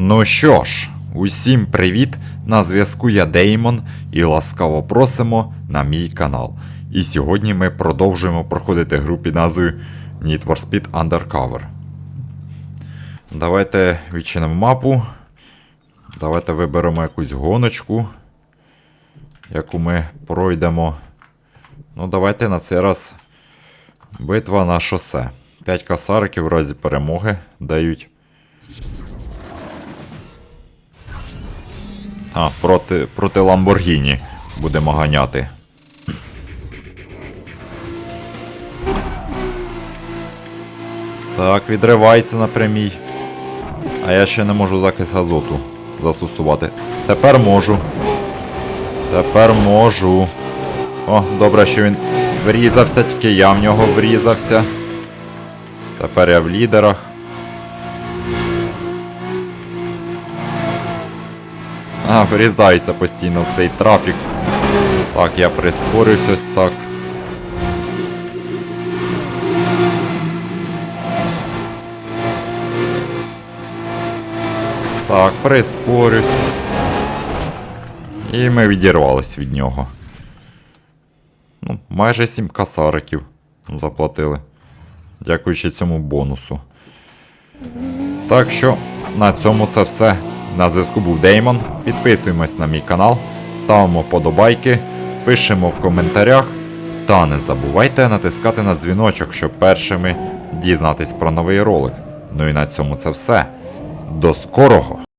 Ну що ж, усім привіт! На зв'язку я Деймон і ласкаво просимо на мій канал. І сьогодні ми продовжуємо проходити гру під назвою Need for Speed Undercover. Давайте відчинимо мапу. Давайте виберемо якусь гоночку, яку ми пройдемо. Ну, давайте на цей раз битва на шосе. 5 касариків в разі перемоги дають. А, проти, проти Ламборгіні будемо ганяти. Так, відривається на прямій. А я ще не можу захист азоту застосувати. Тепер можу. Тепер можу. О, добре, що він врізався, тільки я в нього врізався. Тепер я в лідерах. А, врізається постійно в цей трафік. Так, я прискорюсь ось так. Так, прискорюсь. І ми відірвались від нього. Ну, майже 7 касариків заплатили. Дякуючи цьому бонусу. Так що на цьому це все. На зв'язку був Деймон. Підписуємось на мій канал, ставимо подобайки, пишемо в коментарях. Та не забувайте натискати на дзвіночок, щоб першими дізнатись про новий ролик. Ну і на цьому це все. До скорого!